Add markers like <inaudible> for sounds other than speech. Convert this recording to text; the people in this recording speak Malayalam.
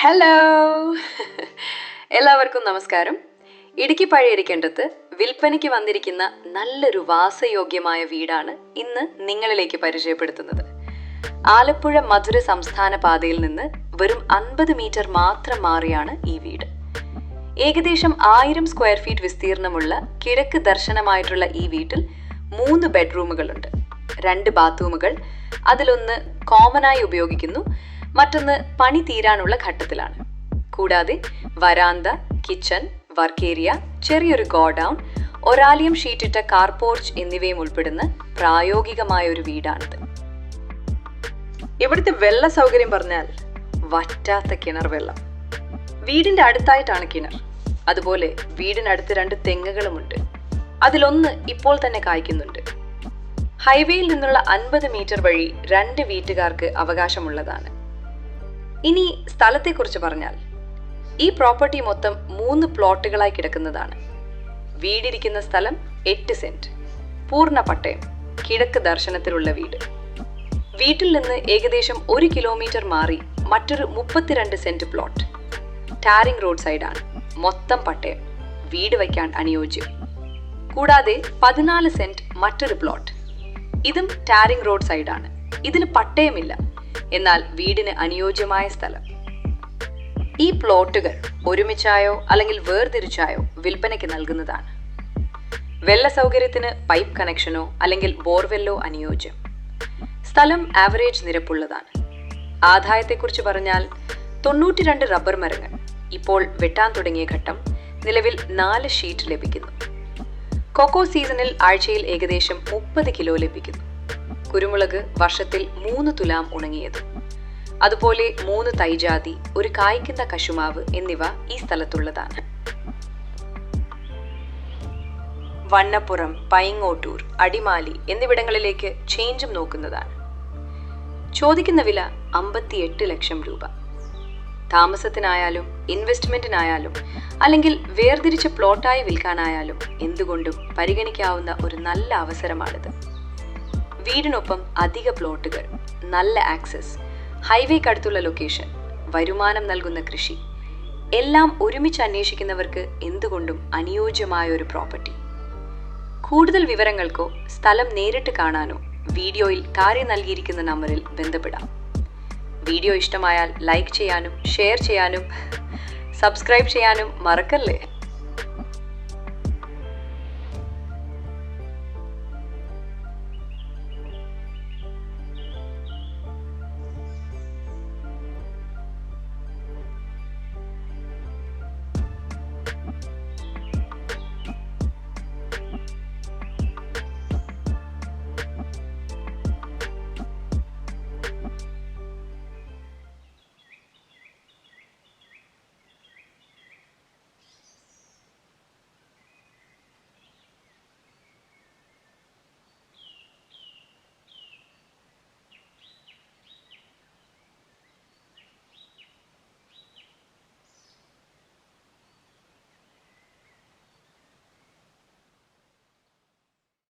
ഹലോ <laughs> എല്ലാവർക്കും നമസ്കാരം. ഇടുക്കി പഴയരിക്കേണ്ടത്ത് വിൽപ്പനയ്ക്ക് വന്നിരിക്കുന്ന നല്ലൊരു വാസയോഗ്യമായ വീടാണ് ഇന്ന് നിങ്ങളിലേക്ക് പരിചയപ്പെടുത്തുന്നത്. ആലപ്പുഴ മധുര സംസ്ഥാന പാതയിൽ നിന്ന് വെറും അൻപത് മീറ്റർ മാത്രം മാറിയാണ് ഈ വീട്. ഏകദേശം ആയിരം സ്ക്വയർ ഫീറ്റ് വിസ്തീർണമുള്ള കിഴക്ക് ദർശനമായിട്ടുള്ള ഈ വീട്ടിൽ മൂന്ന് ബെഡ്റൂമുകളുണ്ട്. രണ്ട് ബാത്റൂമുകൾ അതിലൊന്ന് കോമണായി ഉപയോഗിക്കുന്നു. മറ്റൊന്ന് പണി തീരാനുള്ള ഘട്ടത്തിലാണ്. കൂടാതെ വരാന്ത കിച്ചൺ വർക്ക് ഏരിയ ചെറിയൊരു ഗോഡൗൺ ഒരാലിയം ഷീറ്റിട്ട കാർ പോർച്ച് എന്നിവയും ഉൾപ്പെടുന്ന പ്രായോഗികമായ ഒരു വീടാണിത്. ഇവിടുത്തെ വെള്ള സൗകര്യം പറഞ്ഞാൽ വറ്റാത്ത കിണർ വെള്ളം. വീടിന്റെ അടുത്തായിട്ടാണ് കിണർ. അതുപോലെ വീടിനടുത്ത് രണ്ട് തെങ്ങുകളുമുണ്ട്. അതിലൊന്ന് ഇപ്പോൾ തന്നെ കായ്ക്കുന്നുണ്ട്. ഹൈവേയിൽ നിന്നുള്ള അൻപത് മീറ്റർ വഴി രണ്ട് വീട്ടുകാർക്ക് അവകാശമുള്ളതാണ്. ഇനി സ്ഥലത്തെക്കുറിച്ച് പറഞ്ഞാൽ ഈ പ്രോപ്പർട്ടി മൊത്തം മൂന്ന് പ്ലോട്ടുകളായി കിടക്കുന്നതാണ്. വീടിരിക്കുന്ന സ്ഥലം എട്ട് സെന്റ്. പൂർണ പട്ടയം കിഴക്ക് ദർശനത്തിലുള്ള വീട്. വീട്ടിൽ നിന്ന് ഏകദേശം ഒരു കിലോമീറ്റർ മാറി മറ്റൊരു മുപ്പത്തിരണ്ട് സെന്റ് പ്ലോട്ട്. ടാരിംഗ് റോഡ് സൈഡാണ് മൊത്തം പട്ടയം വീട് വയ്ക്കാൻ അനുയോജ്യം. കൂടാതെ പതിനാല് സെന്റ് മറ്റൊരു പ്ലോട്ട്. ഇതും ടാരിംഗ് റോഡ് സൈഡാണ്. ഇതിന് പട്ടയമില്ല. എന്നാൽ വീടിന് അനുയോജ്യമായ സ്ഥലം. ഈ പ്ലോട്ടുകൾ ഒരുമിച്ചായോ അല്ലെങ്കിൽ വേർതിരിച്ചായോ വിൽപ്പനയ്ക്ക് നൽകുന്നതാണ്. വെള്ള സൗകര്യത്തിന് പൈപ്പ് കണക്ഷനോ അല്ലെങ്കിൽ ബോർവെല്ലോ അനുയോജ്യം. സ്ഥലം ആവറേജ് നിരപ്പുള്ളതാണ്. ആദായത്തെക്കുറിച്ച് പറഞ്ഞാൽ തൊണ്ണൂറ്റി രണ്ട് റബ്ബർ മരങ്ങൾ ഇപ്പോൾ വെട്ടാൻ തുടങ്ങിയ ഘട്ടം നിലവിൽ നാല് ഷീറ്റ് ലഭിക്കുന്നു. കൊക്കോ സീസണിൽ ആഴ്ചയിൽ ഏകദേശം മുപ്പത് കിലോ ലഭിക്കുന്നു. കുരുമുളക് വർഷത്തിൽ മൂന്ന് തുലാം ഉണങ്ങിയത്. അതുപോലെ മൂന്ന് തൈജാതി ഒരു കായ്ക്കുന്ന കശുമാവ് എന്നിവ ഈ സ്ഥലത്തുള്ളതാണ്. വണ്ണപ്പുറം പൈങ്ങോട്ടൂർ അടിമാലി എന്നിവിടങ്ങളിലേക്ക് ചേഞ്ചും നോക്കുന്നതാണ്. ചോദിക്കുന്ന വില അമ്പത്തിയെട്ട് ലക്ഷം രൂപ. താമസത്തിനായാലും ഇൻവെസ്റ്റ്മെന്റിനായാലും അല്ലെങ്കിൽ വേർതിരിച്ച പ്ലോട്ടായി വിൽക്കാനായാലും എന്തുകൊണ്ടും പരിഗണിക്കാവുന്ന ഒരു നല്ല അവസരമാണിത്. വീടിനൊപ്പം അധിക പ്ലോട്ടുകൾ നല്ല ആക്സസ് ഹൈവേക്കടുത്തുള്ള ലൊക്കേഷൻ വരുമാനം നൽകുന്ന കൃഷി. എല്ലാം ഒരുമിച്ച് അന്വേഷിക്കുന്നവർക്ക് എന്തുകൊണ്ടും അനുയോജ്യമായ ഒരു പ്രോപ്പർട്ടി. കൂടുതൽ വിവരങ്ങൾക്കോ സ്ഥലം നേരിട്ട് കാണാനോ വീഡിയോയിൽ താഴെ നൽകിയിരിക്കുന്ന നമ്പറിൽ ബന്ധപ്പെടാം. വീഡിയോ ഇഷ്ടമായാൽ ലൈക്ക് ചെയ്യാനും ഷെയർ ചെയ്യാനും സബ്സ്ക്രൈബ് ചെയ്യാനും മറക്കല്ലേ?